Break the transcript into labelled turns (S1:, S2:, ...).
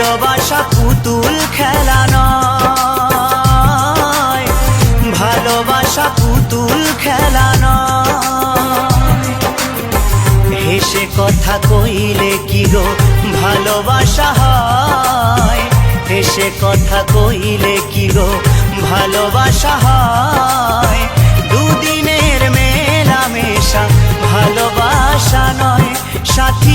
S1: ভালোবাসা পুতুল খেলা নয়। ভালোবাসা পুতুল খেলা নয়। হেসে কথা কইলে কি গো ভালোবাসা হয়? হেসে কথা কইলে কি গো ভালোবাসা হয়? দুদিনের মেলামেশা ভালোবাসা নয়, সাথী